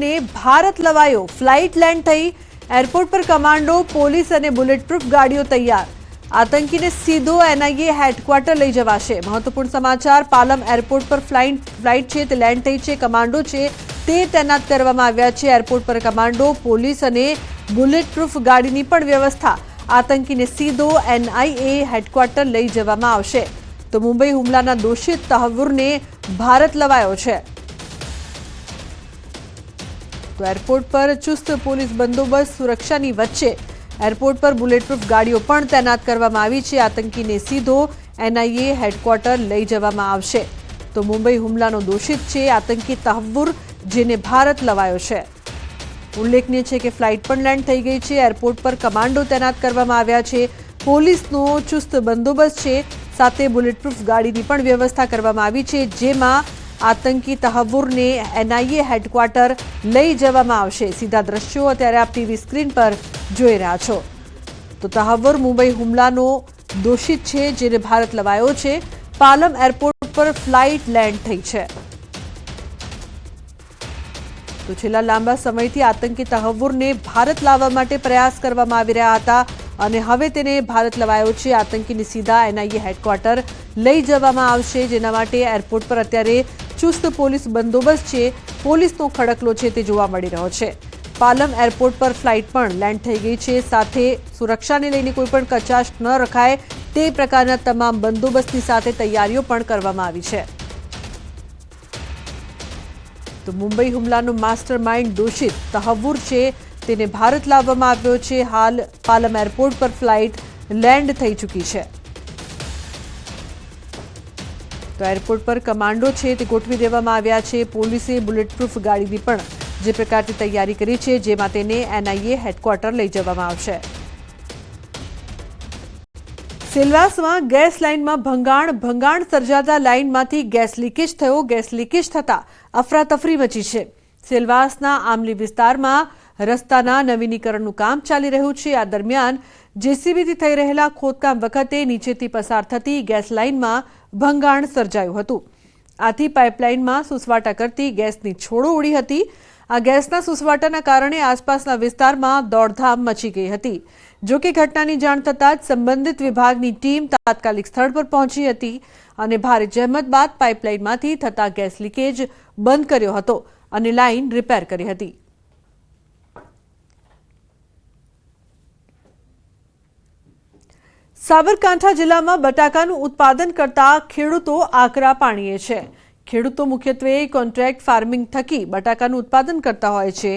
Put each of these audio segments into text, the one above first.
તહવ્વુરને ભારત લવાયો. Flight land થઈ, airport પર કમાન્ડો, પોલીસ અને બુલેટપ્રૂફ ગાડીઓ તૈયાર. આતંકીને સીધો એનઆઈએ હેડક્વાર્ટર લઈ જવાશે. મહત્વપૂર્ણ સમાચાર, પાલમ એરપોર્ટ પર ફ્લાઇટ ફ્લાઇટ છે, તે લેન્ડ થઈ છે, કમાન્ડો છે, તે તૈનાત કરવામાં આવ્યા છે. એરપોર્ટ પર કમાન્ડો, પોલીસ અને બુલેટપ્રૂફ ગાડીની પણ વ્યવસ્થા. આતંકીને સીધો એનઆઈએ હેડક્વાર્ટર લઈ જવામાં આવશે. તો મુંબઈ હુમલાના દોષિત તહવુરને ભારત લવાયો છે. તો એરપોર્ટ પર ચુસ્ત પોલીસ બંદોબસ્ત સુરક્ષાની વચ્ચે. એરપોર્ટ પર બુલેટપ્રૂફ ગાડીઓ પણ તૈનાત કરવામાં આવી છે. આતંકીને સીધો એનઆઈએ હેડક્વાર્ટર લઈ જવામાં આવશે. તો મુંબઈ હુમલાનો દોષિત છે આતંકી તહવ્વુર જેને ભારત લવાયો છે. ઉલ્લેખનીય છે કે ફ્લાઇટ પણ લેન્ડ થઈ ગઈ છે. એરપોર્ટ પર કમાન્ડો તૈનાત કરવામાં આવ્યા છે. પોલીસનો ચુસ્ત બંદોબસ્ત છે. સાથે બુલેટપ્રૂફ ગાડીની પણ વ્યવસ્થા કરવામાં આવી છે, જેમાં આતંકી તહવુરને એનઆઈએ હેડક્વાર્ટર લઈ જવામાં આવશે. સીધા દ્રશ્યો અત્યારે આપ ટીવી સ્ક્રીન પર જોઈ રહ્યા છો. તો તહવ્વુર મુંબઈ હુમલાનો દોષિત છે જેને ભારત લવાયો છે. પાલમ એરપોર્ટ પર ફ્લાઇટ લેન્ડ થઈ છે. તો છેલ્લા લાંબા સમયથી આતંકી તહવ્વુરને ભારત લાવવા માટે પ્રયાસ કરવામાં આવી રહ્યા હતા અને હવે તેને ભારત લવાયો છે. આતંકીને સીધા એનઆઈએ હેડક્વાર્ટર લઈ જવામાં આવશે. જેના માટે એરપોર્ટ પર અત્યારે ચુસ્ત પોલીસ બંદોબસ્ત છે, પોલીસનો ખડકલો છે તે જોવા મળી રહ્યો છે. પાલમ એરપોર્ટ પર ફ્લાઇટ પણ લેન્ડ થઈ ગઈ છે. સાથે સુરક્ષાને લઈને કોઈ પણ કચાશ ન રખાય તે પ્રકારના તમામ બંદોબસ્તની સાથે તૈયારીઓ પણ કરવામાં આવી છે. તો મુંબઈ હુમલાનો માસ્ટર માઇન્ડ દોષિત તહવ્વુર છે તેને ભારત લાવવામાં આવ્યો છે. હાલ પાલમ એરપોર્ટ પર ફ્લાઇટ લેન્ડ થઈ ચૂકી છે. તો એરપોર્ટ પર કમાન્ડો છે તે ગોઠવી દેવામાં આવ્યા છે. પોલીસે બુલેટપ્રૂફ ગાડીની પણ જે પ્રકારની તૈયારી કરી છે, જેમાં તેને એનઆઈએ હેડક્વાર્ટર લઈ જવામાં આવશે. સેલવાસમાં ગેસ લાઇનમાં ભંગાણ ભંગાણ સર્જાતા લાઇનમાંથી ગેસ લીકેજ થયો. ગેસ લીકેજ થતા અફરાતફરી મચી છે. સેલવાસના આમલી વિસ્તારમાં રસ્તાના નવીનીકરણનું કામ ચાલી રહ્યું છે. આ દરમિયાન જેસીબીથી થઈ રહેલા ખોદકામ વખતે નીચેથી પસાર થતી ગેસ લાઇનમાં ભંગાણ સર્જાયું હતું. આથી પાઇપલાઇનમાં સુસવાટા કરતી ગેસની છોડો ઉડી હતી. આ ગેસના સુસવાટાના કારણે આસપાસના વિસ્તારમાં દોડધામ મચી ગઈ હતી. જો કે ઘટનાની જાણ થતાં જ સંબંધિત વિભાગની ટીમ તાત્કાલિક સ્થળ પર પહોંચી હતી અને ભારે જહેમત બાદ પાઇપલાઇનમાંથી થતા ગેસ લીકેજ બંધ કર્યો હતો અને લાઇન રિપેર કરી હતી. સાબરકાંઠા જિલ્લામાં બટાકાનું ઉત્પાદન કરતા ખેડૂતો આકરા પાણીએ છે. ખેડૂતો મુખ્યત્વે કોન્ટ્રાક્ટ ફાર્મિંગ થકી બટાકાનું ઉત્પાદન કરતા હોય છે.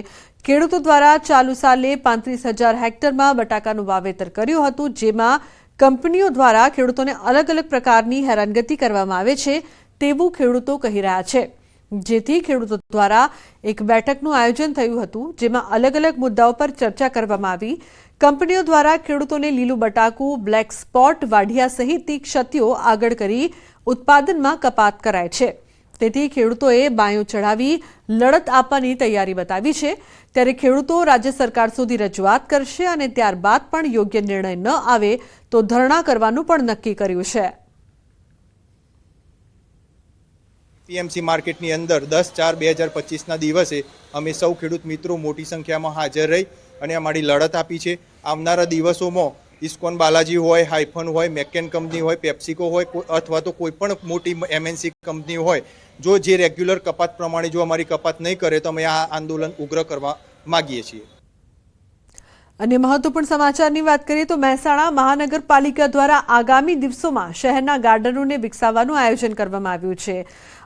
ખેડૂતો દ્વારા ચાલુ સાલે પાંત્રીસ હજાર હેક્ટરમાં બટાકાનું વાવેતર કર્યું હતું, જેમાં કંપનીઓ દ્વારા ખેડૂતોને અલગ અલગ પ્રકારની હેરાનગતિ કરવામાં આવે છે તેવું ખેડૂતો કહી રહ્યા છે. જેથી ખેડૂતો દ્વારા એક બેઠકનું આયોજન થયું હતું, જેમાં અલગ અલગ મુદ્દાઓ પર ચર્ચા કરવામાં આવી. કંપનીઓ દ્વારા ખેડૂતોને લીલું બટાકું, બ્લેક સ્પોટ, વાઢિયા સહિતની ક્ષતિઓ આગળ કરી ઉત્પાદનમાં કપાત કરાય છે. તેથી ખેડૂતોએ બાયો ચઢાવી લડત આપવાની તૈયારી બતાવી છે. ત્યારે ખેડૂતો રાજ્ય સરકાર સુધી રજૂઆત કરશે અને ત્યારબાદ પણ યોગ્ય નિર્ણય ન આવે તો ધરણા કરવાનું પણ નક્કી કર્યું છે. પીએમસી માર્કેટની અંદર દસ ચાર બે હજાર પચીસના દિવસે અમે સૌ ખેડૂત મિત્રો મોટી સંખ્યામાં હાજર રહી અને અમારી લડત આપી છે. આવનારા દિવસોમાં ઇસ્કોન બાલાજી હોય હાઇફન હોય, મેકેન કંપની હોય, પેપ્સિકો હોય અથવા તો કોઈ પણ મોટી એમએનસી કંપની હોય, જો જે રેગ્યુલર કપાત પ્રમાણે જો અમારી કપાત નહીં કરે તો અમે આ આંદોલન ઉગ્ર કરવા માગીએ છીએ. અને મહત્વપૂર્ણ સમાચારની વાત કરીએ તો મહેસાણા મહાનગરપાલિકા દ્વારા આગામી દિવસોમાં શહેરના ગાર્ડનોને વિકસાવવાનું આયોજન કરવામાં આવ્યું છે.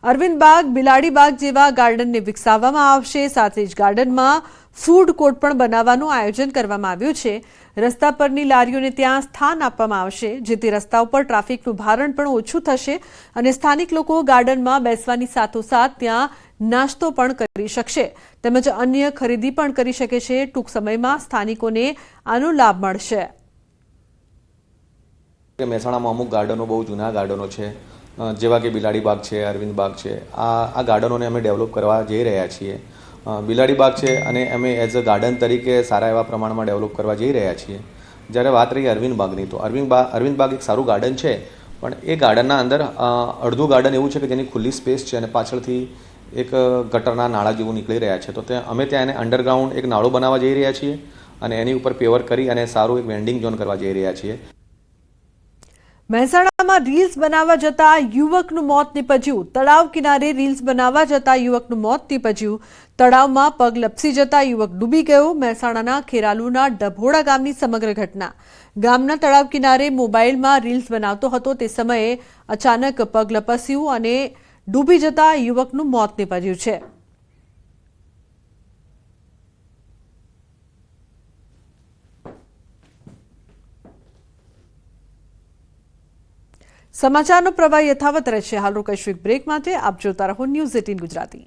અરવિંદ બાગ બિલાડી બાગ જેવા ગાર્ડનને વિકસાવવામાં આવશે. સાથે જ ગાર્ડનમાં ફૂડ કોર્ટ પણ બનાવવાનું આયોજન કરવામાં આવ્યું છે. રસ્તા પરની લારીઓને ત્યાં સ્થાન આપવામાં આવશે, જેથી રસ્તા ઉપર ટ્રાફિકનું ભારણ પણ ઓછું થશે અને સ્થાનિક લોકો ગાર્ડનમાં બેસવાની સાથોસાથ ત્યાં નાસ્તો પણ કરી શકશે. તેમજ અન્ય ખરીદી પણ કરી શકે છે. ટૂંક સમયમાં સ્થાનિકોને આનો લાભ મળશે. મહેસાણામાં અમુક ગાર્ડનો બહુ જૂના ગાર્ડનો છે. જેવા કે બિલાડી બાગ છે અરવિંદ બાગ છે. આ આ ગાર્ડનોને અમે ડેવલપ કરવા જઈ રહ્યા છીએ. બિલાડી બાગ છે અને અમે એઝ અ ગાર્ડન તરીકે સારા એવા પ્રમાણમાં ડેવલપ કરવા જઈ રહ્યા છીએ. જ્યારે વાત રહી અરવિંદ બાગની તો અરવિંદ બાગ અરવિંદ બાગ એક સારું ગાર્ડન છે, પણ એ ગાર્ડનના અંદર અડધું ગાર્ડન એવું છે કે જેની ખુલ્લી સ્પેસ છે અને પાછળથી એક ગટરના નાળા જેવું નીકળી રહ્યા છે. તો ત્યાં, અમે ત્યાં એને અંડરગ્રાઉન્ડ એક નાળું બનાવવા જઈ રહ્યા છીએ અને એની ઉપર પેવર કરી અને સારું એક વેન્ડિંગ ઝોન કરવા જઈ રહ્યા છીએ. મહેસાણામાં રીલ્સ બનાવવા જતા યુવકનું મોત નીપજ્યું. તળાવ કિનારે રીલ્સ બનાવવા જતા યુવકનું મોત નીપજ્યું. તળાવમાં પગ લપસી જતા યુવક ડૂબી ગયો. મહેસાણાના ખેરાલુના ડભોડા ગામની સમગ્ર ઘટના. ગામના તળાવ કિનારે મોબાઈલમાં રીલ્સ બનાવતો હતો. તે સમયે અચાનક પગ લપસ્યું અને ડૂબી જતા યુવકનું મોત નીપજ્યું છે. સમાચારનો પ્રવાહ યથાવત રહેશે. હાલ રોકાઈશું બ્રેક માટે. આપ જોતા રહો ન્યૂઝ એટીન ગુજરાતી.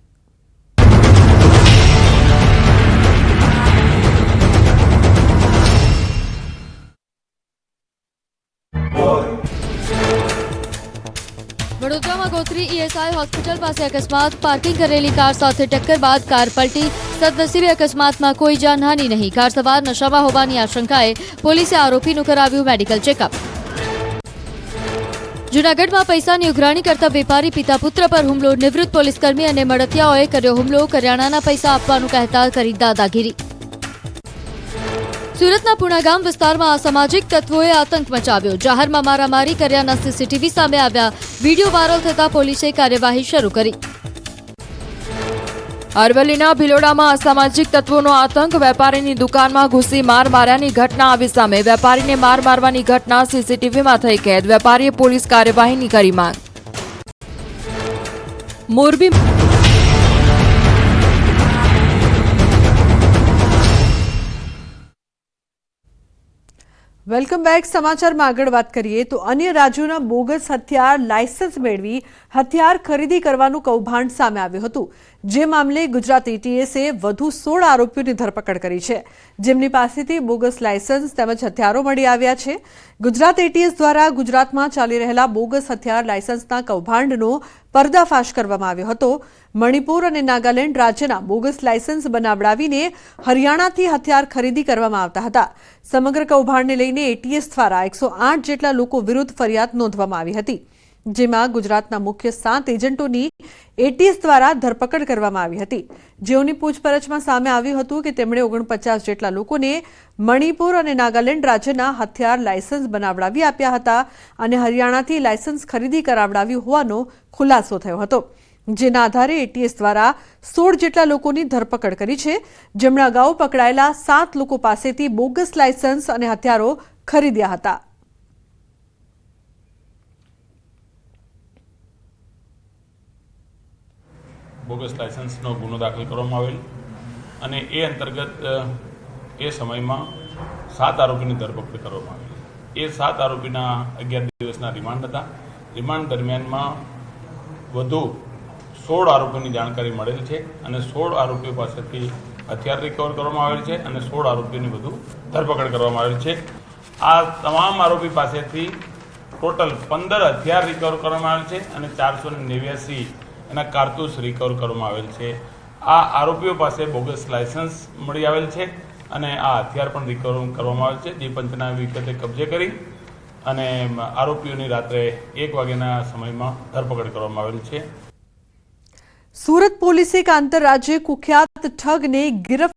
વડોદરામાં ગોત્રી ઈએસઆઈ હોસ્પિટલ પાસે અકસ્માત. પાર્કિંગ કરેલી કાર સાથે ટક્કર બાદ કાર પલટી. સદનસીબે અકસ્માતમાં કોઈ જાનહાનિ નહીં. કાર સવાર નશામાં હોવાની આશંકાએ પોલીસે આરોપીનું કરાવ્યું મેડિકલ ચેકઅપ. જૂનાગઢમાં પૈસાની ઉઘરાણી કરતા વેપારી પિતા પુત્ર પર હુમલો. નિવૃત્ત પોલીસકર્મી અને મળતિયાઓએ કર્યો હુમલો. કરિયાણાના પૈસા આપવાનું કહેતા કરી દાદાગીરી. સુરતના પુણાગામ વિસ્તારમાં અસામાજિક તત્વોએ આતંક મચાવ્યો. જાહેરમાં મારામારી કર્યાના સીસીટીવી સામે આવ્યા. વીડિયો વાયરલ થતા પોલીસે કાર્યવાહી શરૂ કરી. અરવલ્લીના ભિલોડામાં અસામાજિક તત્વોનો આતંક, વેપારીની દુકાનમાં ઘૂસી માર માર્યાની ઘટના આવી સામે વેપારીને માર મારવાની ઘટના સીસીટીવીમાં થઈ કેદ, વેપારીએ પોલીસ કાર્યવાહીની કરી માંગ. મોરબી વેલકમ બેક, સમાચારમાં આગળ વાત કરીએ તો અન્ય રાજ્યોના બોગસ હથિયાર લાયસન્સ મેળવી હથિયાર ખરીદી કરવાનું કૌભાંડ સામે આવ્યું હતું. જે મામલે ગુજરાત એટીએસે વધુ સોળ આરોપીઓની ધરપકડ કરી છે. જેમની પાસેથી બોગસ લાયસન્સ તેમજ હથિયારો મળી આવ્યા છે. ગુજરાત એટીએસ દ્વારા ગુજરાતમાં ચાલી રહેલા બોગસ હથિયાર લાયસન્સના કૌભાંડનો પર્દાફાશ કરવામાં આવ્યો હતો. મણિપુર અને નાગાલેન્ડ રાજ્યના બોગસ લાયસન્સ બનાવડાવીને હરિયાણાથી હથિયાર ખરીદી કરવામાં આવતા હતા. સમગ્ર કૌભાંડને લઈને એટીએસ દ્વારા એકસો જેટલા લોકો વિરુદ્ધ ફરિયાદ નોંધવામાં આવી હતી. જેમાં ગુજરાતના મુખ્ય સાત એજન્ટોની એટીએસ દ્વારા ધરપકડ કરવામાં આવી હતી. જેઓની પૂછપરછમાં સામે આવ્યું હતું કે તેમણે ઓગણપચાસ જેટલા લોકોને મણિપુર અને નાગાલેન્ડ રાજ્યના હથિયાર લાયસન્સ બનાવડાવી આપ્યા હતા અને હરિયાણાથી લાયસન્સ ખરીદી કરાવડાવ્યું હોવાનો ખુલાસો થયો હતો. જેના આધારે એટીએસ દ્વારા સોળ જેટલા લોકોની ધરપકડ કરી છે. જેમણે અગાઉ પકડાયેલા સાત લોકો પાસેથી બોગસ લાયસન્સ અને હથિયારો ખરીદ્યા હતા. બોગસ લાયસન્સનો ગુનો દાખલ કરવામાં આવેલ અને એ અંતર્ગત એ સમયમાં સાત આરોપીની ધરપકડ કરવામાં આવેલી. એ સાત આરોપીના અગિયાર દિવસના રિમાન્ડ હતા. રિમાન્ડ દરમિયાનમાં વધુ સોળ આરોપીની જાણકારી મળેલ છે અને સોળ આરોપીઓ પાસેથી હથિયાર રિકવર કરવામાં આવેલ છે અને સોળ આરોપીઓની વધુ ધરપકડ કરવામાં આવેલ છે. આ તમામ આરોપી પાસેથી ટોટલ પંદર હથિયાર રિકવર કરવામાં આવેલ છે અને ચારસો નેવ્યાસી એના કારતૂસ રિકવર કરવામાં આવેલ છે. આ આરોપીઓ પાસે બોગસ લાયસન્સ મળી આવેલ છે અને આ હથિયાર પણ રિકવર કરવામાં આવેલ છે. જે પંચના વિગતે કબજે કરી અને આરોપીઓની રાત્રે એક વાગ્યાના સમયમાં ધરપકડ કરવામાં આવેલ છે. સુરત પોલીસે એક આંતરરાજ્ય કુખ્યાત ઠગને ગિરફ્તાર